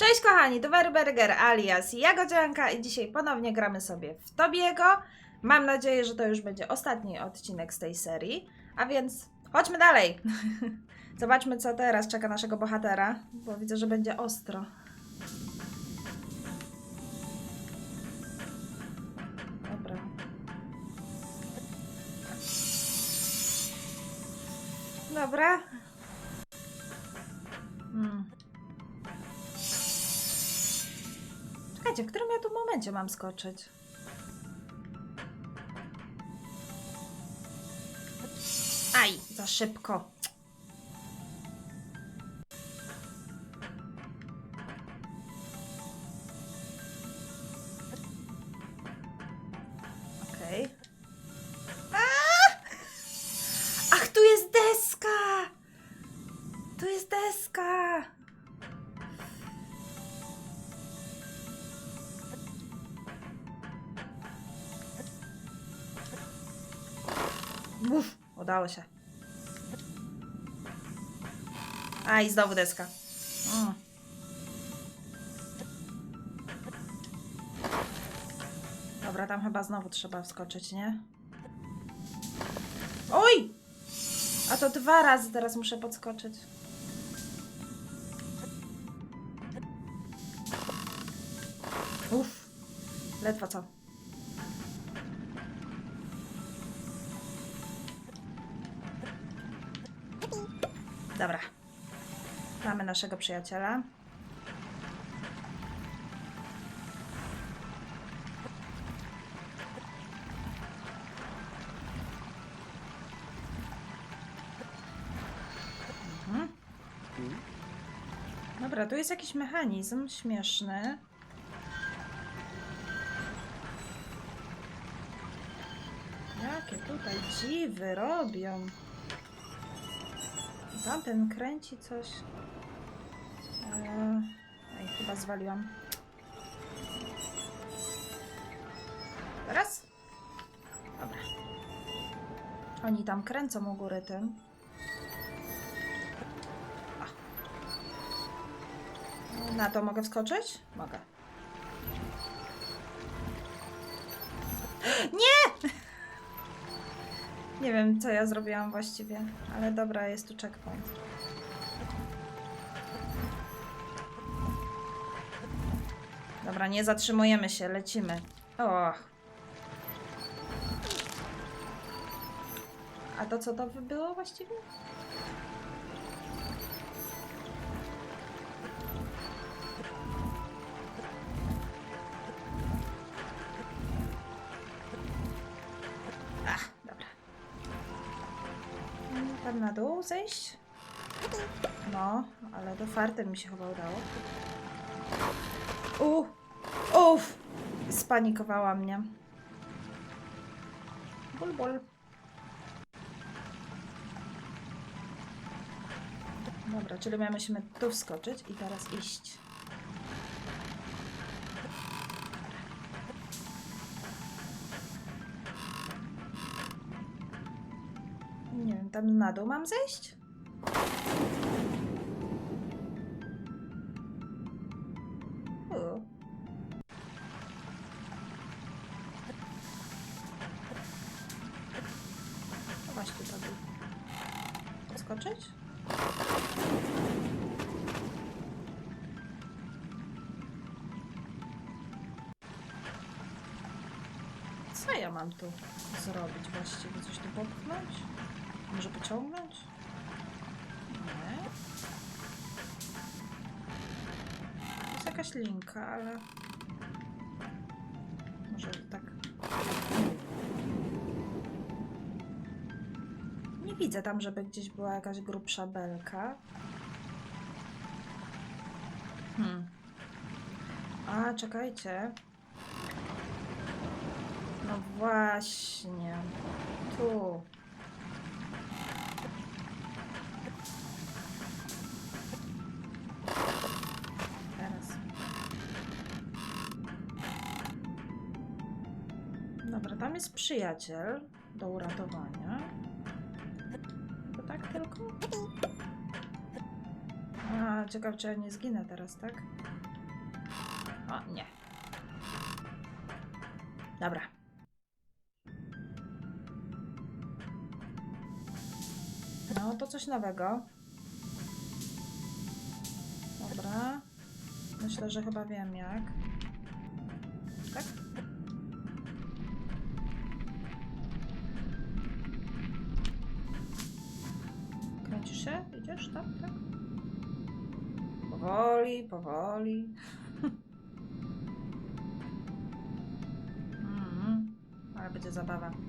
Cześć kochani, to Berger alias Jagodzianka i dzisiaj ponownie gramy sobie w Tobiego. Mam nadzieję, że to już będzie ostatni odcinek z tej serii, a więc chodźmy dalej. Zobaczmy, co teraz czeka naszego bohatera, bo widzę, że będzie ostro. Dobra. Dobra. Czekajcie, w którym ja tu momencie mam skoczyć? Aj, za szybko. Udało się. A i znowu deska. Mm. Dobra, tam chyba znowu trzeba wskoczyć, nie? Oj! A to dwa razy teraz muszę podskoczyć. Uff, ledwo co. Dobra. Mamy naszego przyjaciela. Mhm. Dobra, tu jest jakiś mechanizm śmieszny. Jakie tutaj dziwy robią. Tamten kręci coś. Eee, Ej, chyba zwaliłam. Teraz? Dobra. Oni tam kręcą u góry tym. A. Na to mogę wskoczyć? Mogę. Nie wiem, co ja zrobiłam właściwie, ale dobra, jest tu checkpoint. Dobra, nie zatrzymujemy się, lecimy. Och. A to co to było właściwie? Na dół zejść? No, ale do fartem mi się chyba udało. U, uff, spanikowała mnie. Ból, ból. Dobra, czyli my musimy tu wskoczyć i teraz iść. Tam na dół mam zejść? U. No? Co ja mam tu zrobić właściwie? Coś tu popchnąć? Może pociągnąć? Nie. Jest jakaś linka, ale... Może tak... Nie widzę tam, żeby gdzieś była jakaś grubsza belka. Hmm. A, czekajcie. No właśnie. Tu. Dobra, tam jest przyjaciel do uratowania. To tak tylko? A, ciekaw, czy ja nie zginę teraz, tak? O, nie. Dobra. No, to coś nowego. Dobra. Myślę, że chyba wiem jak. Idziesz? Tak, tak. Powoli, powoli. Mhm. Ale będzie zabawa.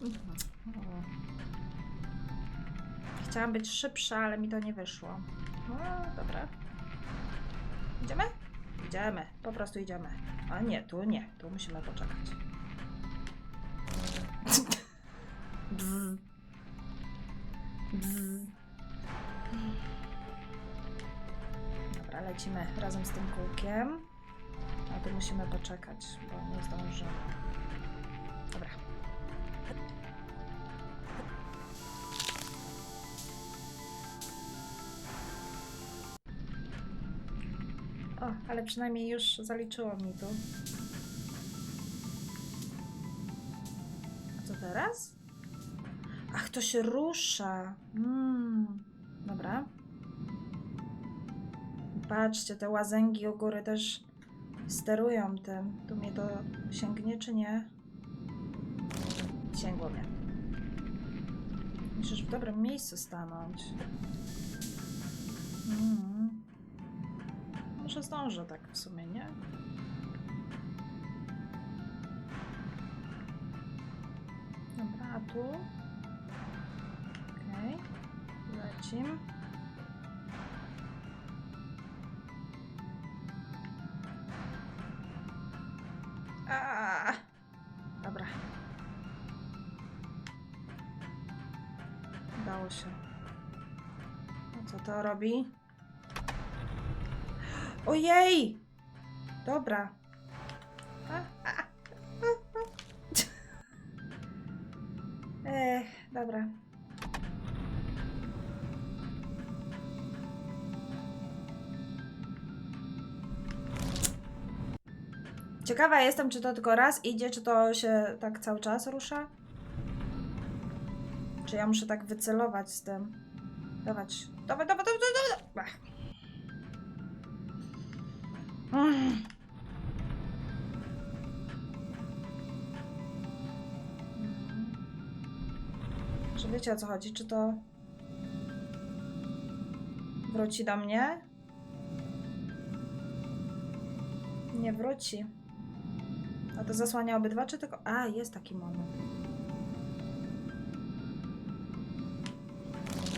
Mm. O. Chciałam być szybsza, ale mi to nie wyszło. Dobra. Idziemy? Idziemy, po prostu idziemy. A nie, tu nie, tu musimy poczekać. Bzz. Bzz. Dobra, lecimy razem z tym kółkiem. A tu musimy poczekać, bo nie zdążymy. Dobra. Ale przynajmniej już zaliczyło mi tu. A co teraz? Ach, to się rusza. Mm. Dobra. Patrzcie, te łazęgi u góry też sterują tym. Tu mnie to sięgnie, czy nie? Sięgło mnie. Musisz w dobrym miejscu stanąć. Mm. Może zdążę tak w sumie, nie? Dobra, a tu? Okej. Lecim. Dobra. Udało się. A co to robi? Ojej! Dobra. Ech, dobra. Ciekawa jestem, czy to tylko raz idzie, czy to się tak cały czas rusza? Czy ja muszę tak wycelować z tym? Dawać. Dawaj, dawaj, dawaj, dawaj, dawaj. Wiecie o co chodzi? Czy to wróci do mnie? Nie wróci. A to zasłania obydwa, czy tylko... A, jest taki moment.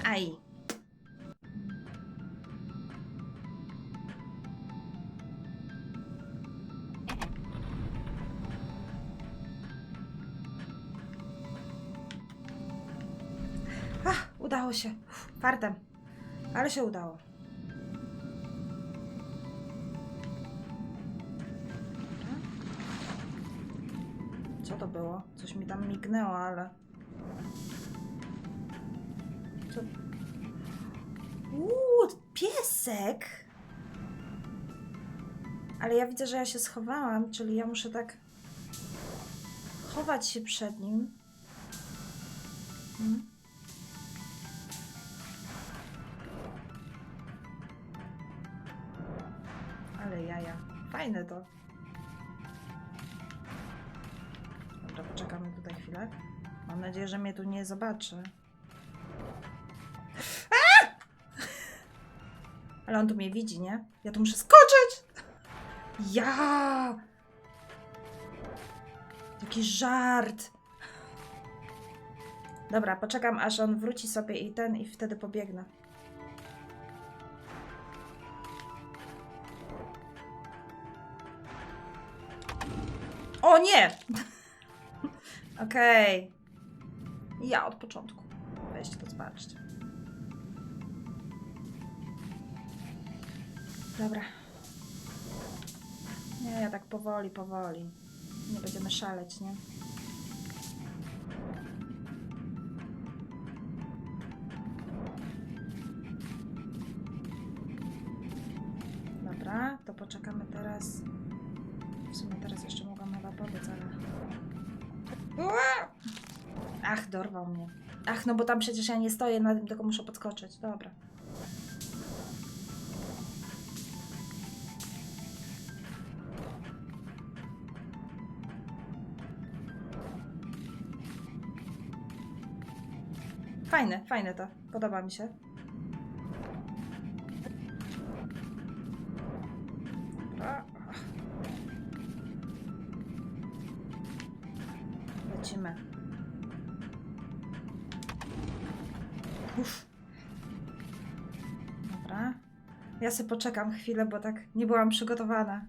Aj. Udało się. Fartem. Ale się udało. Co to było? Coś mi tam mignęło, ale... Co? Uuu, piesek! Ale ja widzę, że ja się schowałam, czyli ja muszę tak chować się przed nim. Hmm? Fajne to. Dobra, poczekamy tutaj chwilę. Mam nadzieję, że mnie tu nie zobaczy. Ale on tu mnie widzi, nie? Ja tu muszę skoczyć! Ja! Jaki żart! Dobra, poczekam aż on wróci sobie i ten, i wtedy pobiegnę. O nie! Okej. Ja od początku. Weźcie to zobaczcie. Dobra. Nie, ja tak powoli, powoli. Nie będziemy szaleć, nie? Dobra, to poczekamy teraz. W sumie teraz jeszcze Ach, dorwał mnie. Ach, no bo tam przecież ja nie stoję na tym, tylko muszę podskoczyć. Dobra. Fajne, fajne to. Podoba mi się. Ja sobie poczekam chwilę, bo tak nie byłam przygotowana.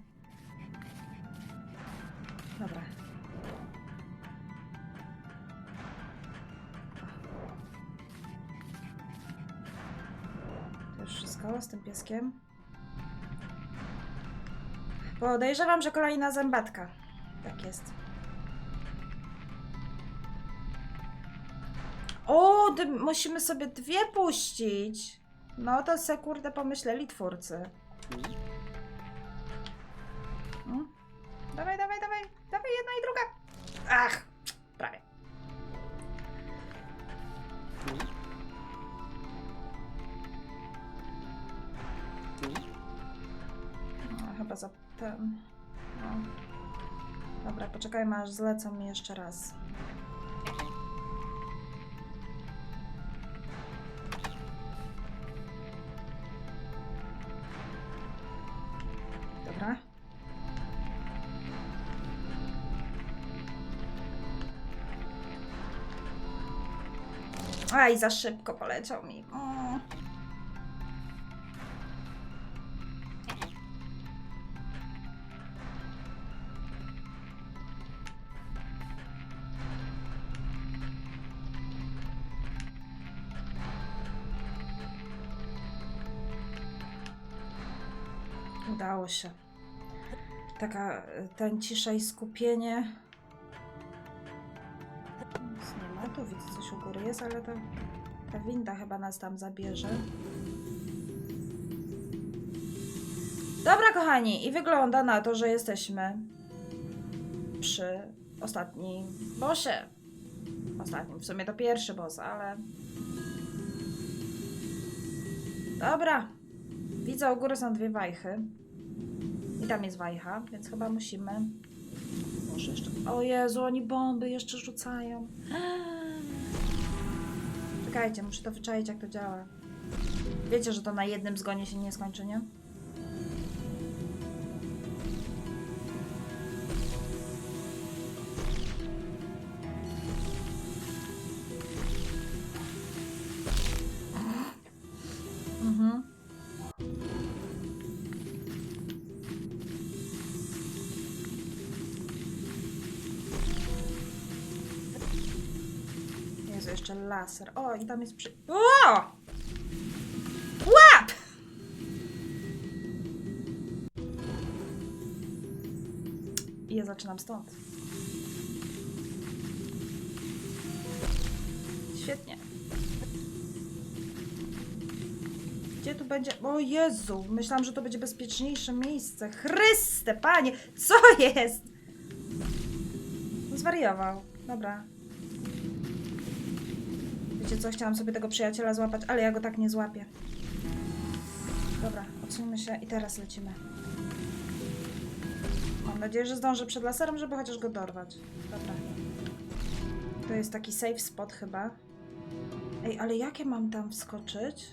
Dobra. To już wszystko z tym pieskiem. Podejrzewam, że kolejna zębatka. Tak jest. O, musimy sobie dwie puścić. No to se kurde pomyśleli twórcy. Mm. Dawaj, dawaj, dawaj. Dawaj jedna i druga. Ach, prawie. No, chyba za ten. No. Dobra, poczekajmy aż zlecą mi jeszcze raz. Aj, za szybko poleciał mi. Mm. Udało się. Taka ten cisza i skupienie. Tu widzę coś u góry jest, ale to ta winda chyba nas tam zabierze. Dobra, kochani, i wygląda na to, że jesteśmy przy ostatnim bosie. Ostatnim, w sumie to pierwszy boss, ale. Dobra. Widzę, u góry są dwie wajchy. I tam jest wajcha, więc chyba musimy. Może jeszcze. O Jezu, oni bomby jeszcze rzucają. Czekajcie, muszę to wyczaić, jak to działa. Wiecie, że to na jednym zgonie się nie skończy, nie? Laser. O, i tam jest przy... O! Łap! I ja zaczynam stąd. Świetnie. Gdzie tu będzie... O Jezu! Myślałam, że to będzie bezpieczniejsze miejsce. Chryste, panie! Co jest? Zwariował. Dobra. Wiecie co? Chciałam sobie tego przyjaciela złapać, ale ja go tak nie złapię. Dobra, odsuńmy się i teraz lecimy. Mam nadzieję, że zdążę przed laserem, żeby chociaż go dorwać. Dobra. To jest taki safe spot chyba. Ej, ale jakie mam tam wskoczyć?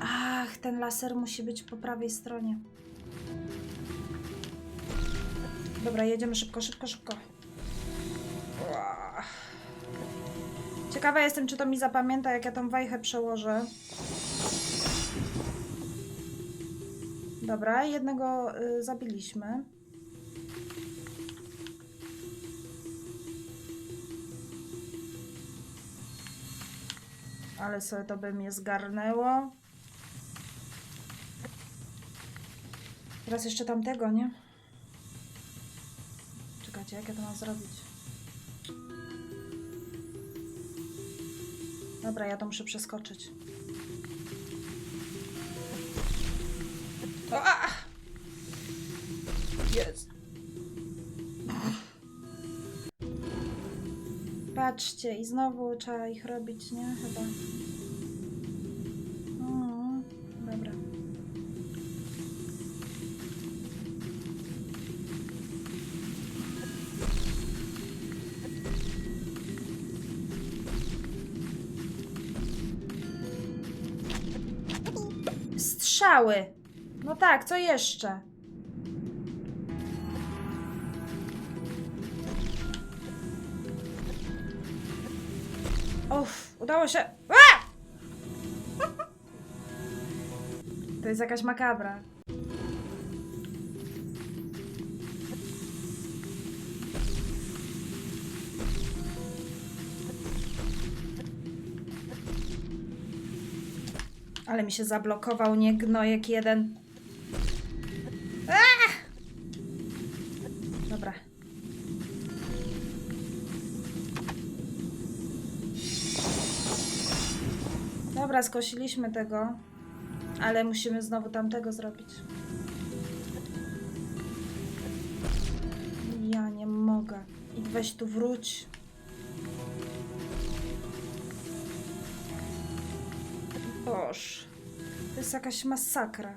Ach, ten laser musi być po prawej stronie. Dobra, jedziemy szybko, szybko, szybko. Ua. Ciekawa jestem, czy to mi zapamięta, jak ja tą wajchę przełożę. Dobra, jednego y, zabiliśmy. Ale sobie to by mnie zgarnęło. Teraz jeszcze tamtego, nie? Czekajcie, jak ja to mam zrobić? Dobra, ja to muszę przeskoczyć. O, a! Jest. Patrzcie, i znowu trzeba ich robić, nie? Chyba. Strzały. No tak, co jeszcze? Uff, udało się. A! To jest jakaś makabra. Ale mi się zablokował nie gnojek jeden. A! Dobra. Dobra, skosiliśmy tego, ale musimy znowu tamtego zrobić. Ja nie mogę. I weź tu wróć. Boż. To jest jakaś masakra.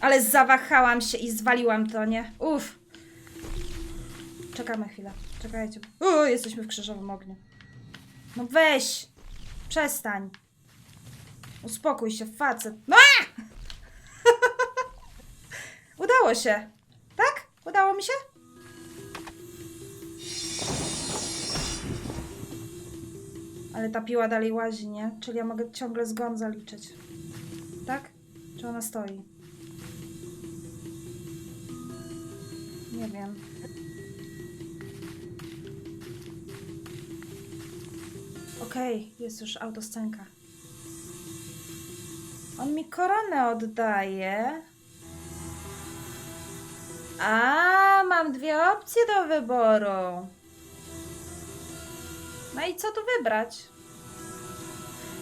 Ale zawahałam się i zwaliłam to, nie? Uff. Czekamy chwilę. Czekajcie. O, jesteśmy w krzyżowym ogniu. No weź. Przestań. Uspokój się, facet. No! Udało się. Tak? Udało mi się? Ale ta piła dalej łazi, nie? Czyli ja mogę ciągle zgon zaliczyć. Tak? Czy ona stoi? Nie wiem. Okej, jest już autoscenka. On mi koronę oddaje. A, mam dwie opcje do wyboru. No i co tu wybrać?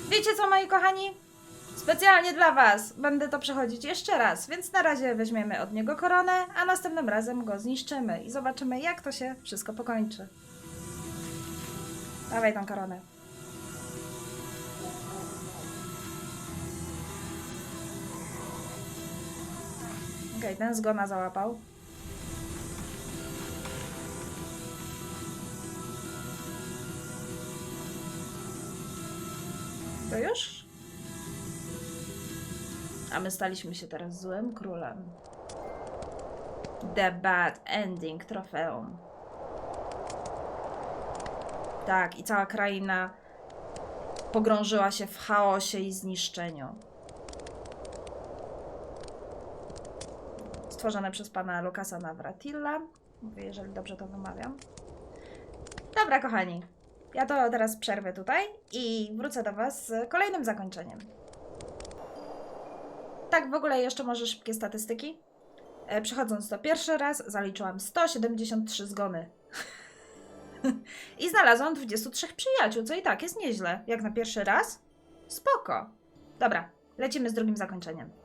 Wiecie co, moi kochani? Specjalnie dla Was będę to przechodzić jeszcze raz, więc na razie weźmiemy od niego koronę, a następnym razem go zniszczymy i zobaczymy, jak to się wszystko pokończy. Dawaj tą koronę. Okej, ten zgona załapał. To już? A my staliśmy się teraz złym królem. The Bad Ending trofeum. Tak, i cała kraina pogrążyła się w chaosie i zniszczeniu. Stworzone przez pana Lukasa Navratilla. Jeżeli dobrze to wymawiam. Dobra, kochani. Ja to teraz przerwę tutaj i wrócę do Was z kolejnym zakończeniem. Tak, w ogóle jeszcze może szybkie statystyki. E, Przechodząc to pierwszy raz, zaliczyłam 173 zgony. I znalazłam 23 przyjaciół, co i tak jest nieźle. Jak na pierwszy raz? Spoko. Dobra, lecimy z drugim zakończeniem.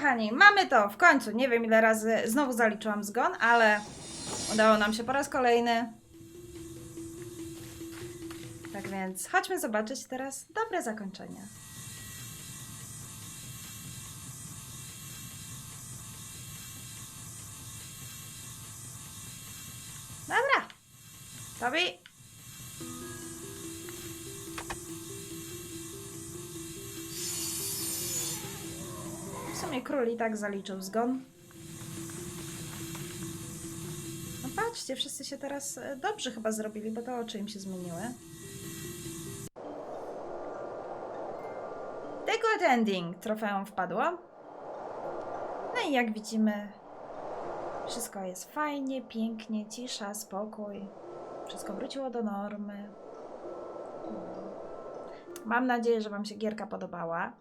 Kochani, mamy to w końcu. Nie wiem ile razy znowu zaliczyłam zgon, ale udało nam się po raz kolejny. Tak więc chodźmy zobaczyć teraz dobre zakończenie. Król i tak zaliczył zgon. No patrzcie, wszyscy się teraz e, dobrze chyba zrobili, bo te oczy im się zmieniły. The Good Ending trofeum wpadło. No i jak widzimy, wszystko jest fajnie, pięknie, cisza, spokój. Wszystko wróciło do normy. Mam nadzieję, że Wam się gierka podobała.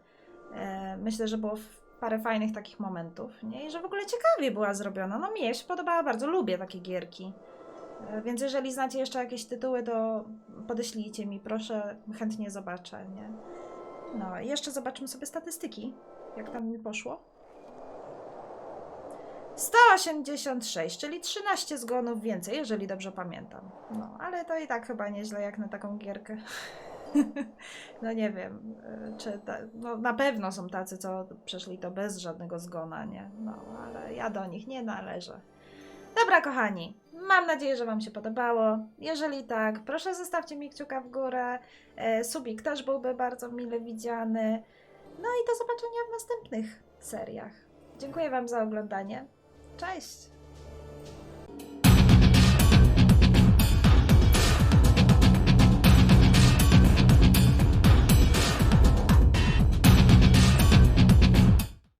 E, Myślę, że było parę fajnych takich momentów, nie? I że w ogóle ciekawie była zrobiona. No mi się podobała bardzo, lubię takie gierki. E, Więc jeżeli znacie jeszcze jakieś tytuły, to podeślijcie mi, proszę, chętnie zobaczę, nie? No, i jeszcze zobaczmy sobie statystyki, jak tam mi poszło. 186, czyli 13 zgonów więcej, jeżeli dobrze pamiętam. No, ale to i tak chyba nieźle jak na taką gierkę. no nie wiem, y, czy ta, no na pewno są tacy, co przeszli to bez żadnego zgona, nie? No, ale ja do nich nie należę. Dobra, kochani, mam nadzieję, że Wam się podobało. Jeżeli tak, proszę zostawcie mi kciuka w górę. E, subik też byłby bardzo mile widziany. No i do zobaczenia w następnych seriach. Dziękuję Wam za oglądanie. Cześć!